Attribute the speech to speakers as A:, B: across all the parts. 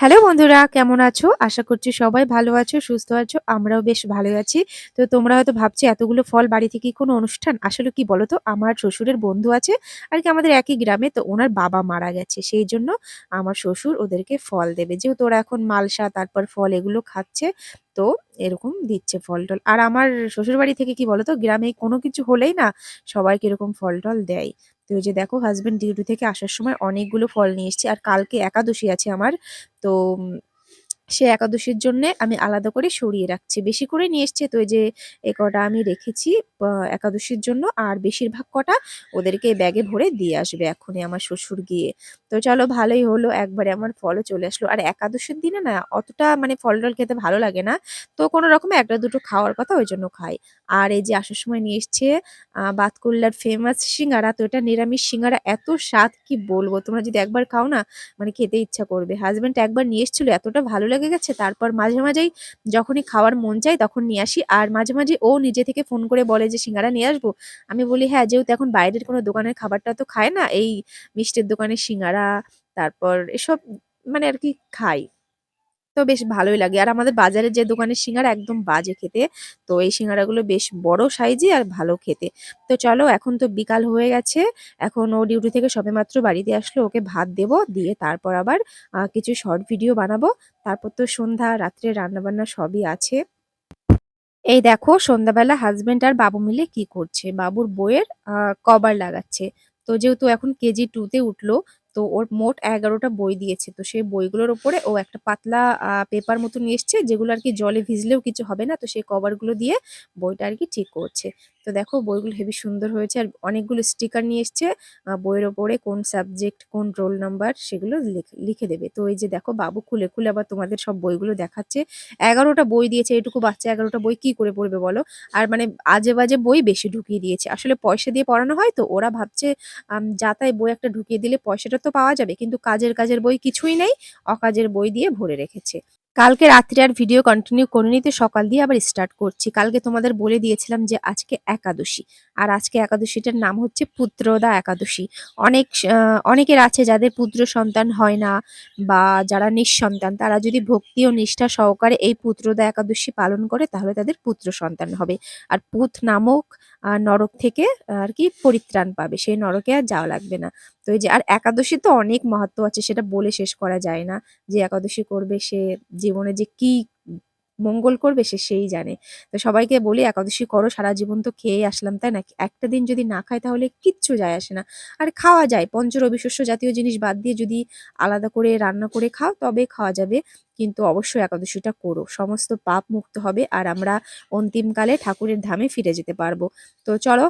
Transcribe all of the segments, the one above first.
A: Hello বন্ধুরা, কেমন আছো? আশা করছি সবাই ভালো আছো, সুস্থ আছো, আমরাও বেশ ভালো আছি। তো তোমরা হয়তো ভাবছ, এতগুলো ফল বাড়ি থেকে কোনো অনুষ্ঠান? আসলে কি বলো তো আমার শ্বশুরের বন্ধু আছে, আর কি আমাদের একই গ্রামে, তো ওনার বাবা মারা গেছে। সেই জন্য আমার শ্বশুর ওদেরকে ফল দেবে। যেহেতু ওরা এখন মালসা, তারপর ফল এগুলো খাচ্ছে, তো এরকম দিচ্ছে ফল টল। আর আমার শ্বশুর বাড়ি থেকে কি বলতো, গ্রামে কোনো কিছু হলেই না সবাইকে এরকম ফল টল দেয়। তো ওই যে দেখো হাজব্যান্ড ডিউটি থেকে আসার সময় অনেকগুলো ফল নিয়ে এসছে আর কালকে একাদশী আছে আমার। তো সে একাদশীর জন্যে আমি আলাদা করে সরিয়ে রাখছি। বেশি করে নিয়ে এসছে তো যে, এ কটা আমি রেখেছি একাদশীর জন্য, আর বেশিরভাগ কটা ওদেরকে ব্যাগে ভরে দিয়ে আসবে এখনই আমার শ্বশুর গিয়ে। তো চলো ভালোই হলো, একবারে আমার ফলও চলে আসলো। আর একাদশীর দিনে না, অতটা মানে ফল টল খেতে ভালো লাগে না। তো কোনো রকমে একটা দুটো খাওয়ার কথা ওই জন্য খাই। আর এই যে আসার সময় নিয়ে এসছে বাতকুল্লার ফেমাস সিঙ্গারা, তো এটা নিরামিষ সিঙ্গারা এত স্বাদ, কি বলব? তোমরা যদি একবার খাও না মানে খেতে ইচ্ছা করবে। হাজব্যান্ড একবার নিয়ে এসেছিল, এতটা ভালো লেগে গেছে, তারপর মাঝে মাঝেই যখনই খাওয়ার মন চাই তখন নিয়ে আসি। আর মাঝে মাঝে ও নিজে থেকে ফোন করে বলে যে, সিঙ্গারা নিয়ে আসব? আমি বলি হ্যাঁ যেহেতু এখন বাইরের কোনো দোকানের খাবারটা তো খায় না, এই মিষ্টির দোকানে সিঙ্গারা, তারপর এসব মানে আর কি খাই। তো বেশ ভালোই লাগে। আর আমাদের বাজারের যে দোকানের সিঙ্গারা একদম বাজে খেতে, তো এই সিঙ্গারাগুলো বেশ বড় সাইজে আর ভালো খেতে। তো চলো, এখন তো বিকাল হয়ে গেছে, এখন ও ডিউটি থেকে সবেমাত্র বাড়িতে আসলো, ওকে ভাত দেবো, দিয়ে তারপর আবার কিছু শর্ট ভিডিও বানাবো। তারপর তো সন্ধ্যা, রাত্রে রান্নাবান্না সবই আছে। এই দেখো, সন্ধ্যাবেলা হাজবেন্ড আর বাবু মিলে কি করছে? বাবুর বইয়ের কভার লাগাচ্ছে। তো যেহেতু এখন কেজি টু তে উঠল তো ওর মোট এগারোটা বই দিয়েছে। তো সেই বইগুলোর ওপরে ও একটা পাতলা পেপার মতন এসছে, যেগুলো আর কি জলে ভিজলেও কিছু হবে না। তো সেই কভারগুলো দিয়ে বইটা আর কি ঠিক করছে। তো দেখো বইগুলো হেবি সুন্দর হয়েছে আর অনেকগুলো স্টিকার নিয়ে এসছে। বইয়ের ওপরে কোন সাবজেক্ট কোন রোল নাম্বার সেগুলো লিখে দেবে। তো এই যে দেখো বাবু খুলে খুলে আবার তোমাদের সব বইগুলো দেখাচ্ছে। এগারোটা বই দিয়েছে এটুকু বাচ্চা এগারোটা বই কি করে পড়বে বলো? আর মানে আজে বাজে বই বেশি ঢুকিয়ে দিয়েছে। আসলে পয়সা দিয়ে পড়ানো হয় তো ওরা ভাবছে আম, যা তাই বই একটা ঢুকিয়ে দিলে পয়সাটা তো পাওয়া যাবে কিন্তু কাজের কাজের বই কিছুই নেই অকাজের বই দিয়ে ভরে রেখেছে। কালকে রাত্রে আর ভিডিও কন্টিনিউ করে নিতে সকাল দিয়ে আবার স্টার্ট করছি। কালকে তোমাদের বলে দিয়েছিলাম যে আজকে একাদশী, আর আজকে একাদশীটার নাম হচ্ছে পুত্রদা একাদশী। অনেক অনেকের আছে যাদের পুত্র সন্তান হয় না বা যারা নিঃসন্তান, তারা যদি ভক্তি ও নিষ্ঠা সহকারে এই পুত্রদা একাদশী পালন করে, তাহলে তাদের পুত্র সন্তান হবে। আর পুত নামক নরক থেকে আর কি পরিত্রাণ পাবে। সেই নরকে আর যাওয়া লাগবে না। তো এই যে, আর একাদশী তো অনেক মাহাত্ম আছে, সেটা বলে শেষ করা যায় না যে, একাদশী করবে সে জীবনে যে কি মঙ্গল করবে সে সেই জানে। তো সবাইকে বলি, একাদশী করো, সারা জীবন তো খেয়ে আসলাম, তাই না? একটা দিন যদি না খায় তাহলে কিচ্ছু যায় আসে না। আর খাওয়া যায়, পঞ্চ রবিশস্য জাতীয় জিনিস বাদ দিয়ে যদি আলাদা করে রান্না করে খাও, তবে খাওয়া যাবে। কিন্তু অবশ্যই একাদশীটা করো। সমস্ত পাপ মুক্ত হবে আর আমরা অন্তিমকালে ঠাকুরের ধামে ফিরে যেতে পারব। তো চলো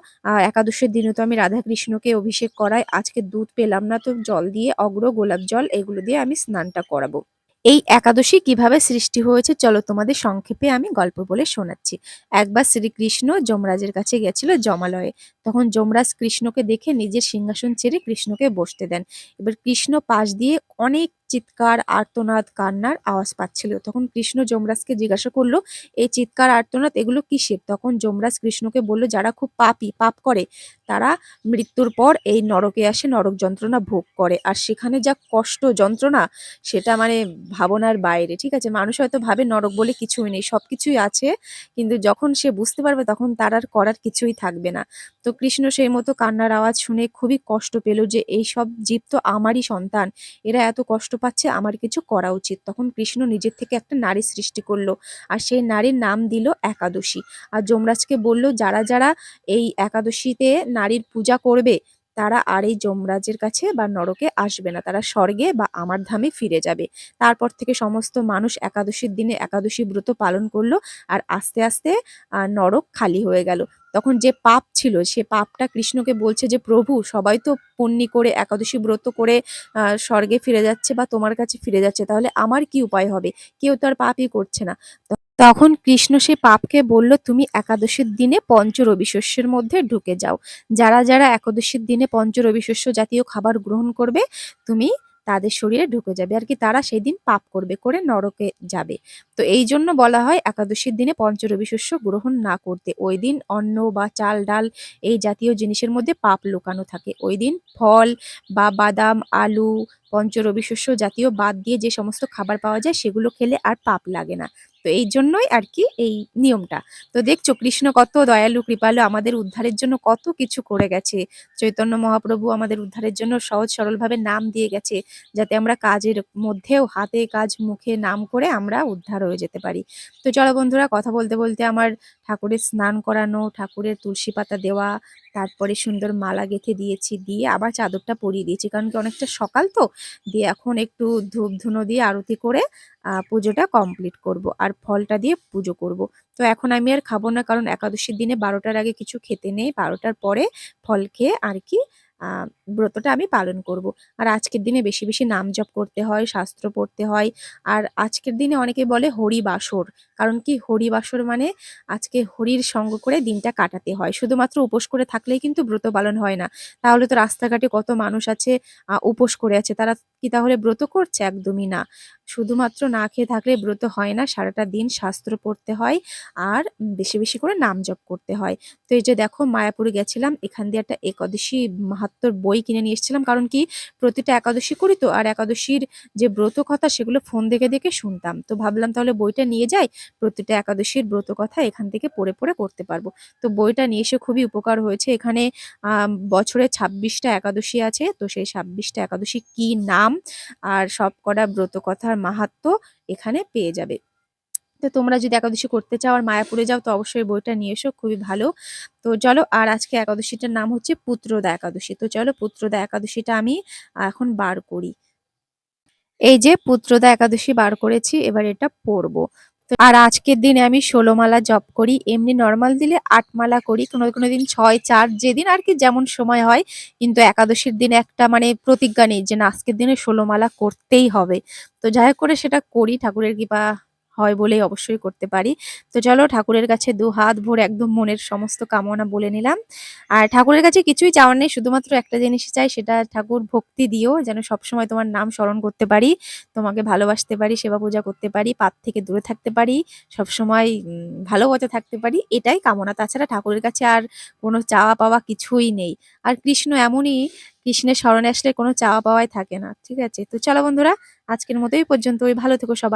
A: একাদশীর দিনে তো আমি রাধা কৃষ্ণকে অভিষেক করাই। আজকে দুধ পেলাম না, তো জল দিয়ে অগ্র গোলাপ জল এগুলো দিয়ে আমি স্নানটা করাবো। এই একাদশী কীভাবে সৃষ্টি হয়েছে, চলো তোমাদের সংক্ষেপে আমি গল্প বলে শোনাচ্ছি। একবার শ্রীকৃষ্ণ যমরাজের কাছে গেছিল জমালয়ে তখন যমরাজ কৃষ্ণকে দেখে নিজের সিংহাসন ছেড়ে কৃষ্ণকে বসতে দেন। এবার কৃষ্ণ পাশ দিয়ে অনেক চিৎকার, আর্তনাদ, কান্নার আওয়াজ পাচ্ছিল। তখন কৃষ্ণ যমরাজকে জিজ্ঞাসা করল, এই চিৎকার, আর্তনাদ, এগুলো কিসের? তখন যমরাজ কৃষ্ণকে বলল, যারা খুব পাপী, পাপ করে তারা মৃত্যুর পর এই নরকে আসে, নরক যন্ত্রণা ভোগ করে। আর সেখানে যা কষ্ট যন্ত্রণা, সেটা মানে ভাবনার বাইরে, ঠিক আছে? মানুষ হয়তো ভাবে নরক বলে কিছুই নেই, সবকিছুই আছে, কিন্তু যখন সে বুঝতে পারবে, তখন তার আর করার কিছুই থাকবে না। তো কৃষ্ণ সেই মতো কান্নার আওয়াজ শুনে খুবই কষ্ট পেল যে, এই সব জীব তো আমারই সন্তান, এরা এত কষ্ট পাচ্ছে, আমার কিছু করা উচিত। তখন কৃষ্ণ নিজের থেকে একটা নারী সৃষ্টি করল, আর সেই নারীর নাম দিল একাদশী। আর যমরাজকে বলল, যারা যারা এই একাদশীতে নারীর পূজা করবে, তারা আর এই যমরাজের কাছে বা নরকে আসবে না। তারা স্বর্গে বা আমার ধামে ফিরে যাবে। তারপর থেকে সমস্ত মানুষ একাদশীর দিনে একাদশী ব্রত পালন করল আর আস্তে আস্তে নরক খালি হয়ে গেল। তখন যে পাপ ছিল, সে পাপটা কৃষ্ণকে বলছে যে, প্রভু, সবাই তো পণ্যি করে একাদশী ব্রত করে স্বর্গে ফিরে যাচ্ছে বা তোমার কাছে ফিরে যাচ্ছে, তাহলে আমার কি উপায় হবে? কেউ তো আর পাপই করছে না। তখন কৃষ্ণ সে পাপকে বলল, তুমি একাদশীর দিনে পঞ্চ রবি শস্যের মধ্যে ঢুকে যাও। যারা যারা একাদশীর দিনে পঞ্চ রবি শস্য জাতীয় খাবার গ্রহণ করবে, তুমি তাদের শরীরে ঢুকে যাবে। আর কি তারা সেই দিন পাপ করবে, করে নরকে যাবে। তো এই জন্য বলা হয়, একাদশীর দিনে পঞ্চরবি শস্য গ্রহণ না করতে। ওই দিন অন্ন বা চাল, ডাল এই জাতীয় জিনিসের মধ্যে পাপ লুকানো থাকে। ওই দিন ফল বা বাদাম, আলু পঞ্চরবি শস্য জাতীয় বাদ দিয়ে যে সমস্ত খাবার পাওয়া যায়, সেগুলো খেলে আর পাপ লাগে না। তো এই জন্যই আর কি এই নিয়মটা। তো দেখছ, কৃষ্ণ কত দয়ালু, কৃপালু, আমাদের উদ্ধারের জন্য কত কিছু করে গেছে। চৈতন্য মহাপ্রভু আমাদের উদ্ধারের জন্য সহজ সরলভাবে নাম দিয়ে গেছে, যাতে আমরা কাজের মধ্যেও হাতে কাজ, মুখে নাম করে আমরা উদ্ধার হয়ে যেতে পারি। তো চলো বন্ধুরা, কথা বলতে বলতে আমার ঠাকুরের স্নান করানো, ঠাকুরের তুলসী পাতা দেওয়া, তারপরে সুন্দর মালা গেঁথে দিয়েছি, দিয়ে আবার চাদরটা পরিয়ে দিয়েছি। কারণ কি অনেকটা সকাল তো, দিয়ে এখন একটু ধূপ ধুনো দিয়ে আরতি করে পুজোটা কমপ্লিট করব আর ফলটা দিয়ে পুজো করব। তো এখন আমি আর খাব না কারণ একাদশীর দিনে বারোটার আগে কিছু খেতে নেই। বারোটার পরে ফল খেয়ে আর কি ব্রতটা আমি পালন করব। আর আজকের দিনে বেশি বেশি নাম জপ করতে হয়, শাস্ত্র পড়তে হয়। আর আজকের দিনে অনেকে বলে হরিবাসর কারণ কি হরিবাসর মানে আজকে হরির সঙ্গ করে দিনটা কাটাতে হয়। শুধুমাত্র উপোস করে থাকলেই কিন্তু ব্রত পালন হয় না। তাহলে তো রাস্তাঘাটে কত মানুষ আছে উপোস করে আছে, তারা কি তাহলে ব্রত করছে? একদমই না। শুধুমাত্র না খেয়ে থাকলে ব্রত হয় না, সারাটা দিন শাস্ত্র পড়তে হয় আর বেশি বেশি করে নাম জপ করতে হয়। তো এই যে দেখো, মায়াপুরে গেছিলাম, এখান দিয়ে একটা একাদশী মাহাত্মর বই কিনে নিয়ে এসেছিলাম। কারণ কি প্রতিটা একাদশী করি তো, আর একাদশীর যে ব্রত কথা সেগুলো ফোন দেখে দেখে শুনতাম। তো ভাবলাম তাহলে বইটা নিয়ে যাই প্রতিটা একাদশীর ব্রত কথা এখান থেকে পড়ে পড়ে করতে পারব। তো বইটা নিয়ে এসে খুবই উপকার হয়েছে। এখানে বছরে ছাব্বিশটা একাদশী আছে। তো সেই ছাব্বিশটা একাদশী কি নাম আর সব কটা ব্রত কথার মাহাত্ম্য এখানে পেয়ে যাবে। তো তোমরা যদি একাদশী করতে চাও আর মায়াপুরে যাও, তো অবশ্যই বইটা নিয়ে এসো, খুবই ভালো। তো চলো, আর আজকে একাদশীটার নাম হচ্ছে পুত্রদা একাদশী। তো চলো, পুত্রদা একাদশীটা আমি এখন বার করি। এই যে পুত্রদা একাদশী বার করেছি, এবার এটা পড়ব। আর আজকের দিনে আমি ষোলো মালা জপ করি, এমনি নর্মাল দিলে আট মালা করি, কোনো কোনো দিন ছয়, চার যেদিন আর কি যেমন সময় হয়, কিন্তু একাদশীর দিন একটা মানে প্রতিজ্ঞা নেই যে না, আজকের দিনে ষোলো মালা করতেই হবে। তো যাই করে সেটা করি, ঠাকুরের কৃপা হয় বলেই অবশ্যই করতে পারি। তো চলো ঠাকুরের কাছে দু হাত ভরে একদম মনের সমস্ত কামনা বলে নিলাম। আর ঠাকুরের কাছে কিছুই চাওয়ার নেই শুধুমাত্র একটা জিনিস চাই সেটা ঠাকুর ভক্তি দিও যেন সবসময় তোমার নাম স্মরণ করতে পারি তোমাকে ভালোবাসতে পারি সেবা পূজা করতে পারি পাপ থেকে দূরে থাকতে পারি সবসময় উম, ভালোবাসা থাকতে পারি এটাই কামনা। তাছাড়া ঠাকুরের কাছে আর কোনো চাওয়া পাওয়া কিছুই নেই। আর কৃষ্ণ এমনই কৃষ্ণের স্মরণে আসলে কোনো চাওয়া পাওয়াই থাকে না ঠিক আছে? তো চলো বন্ধুরা আজকের মতো এই পর্যন্ত ভালো থেকো সবাই।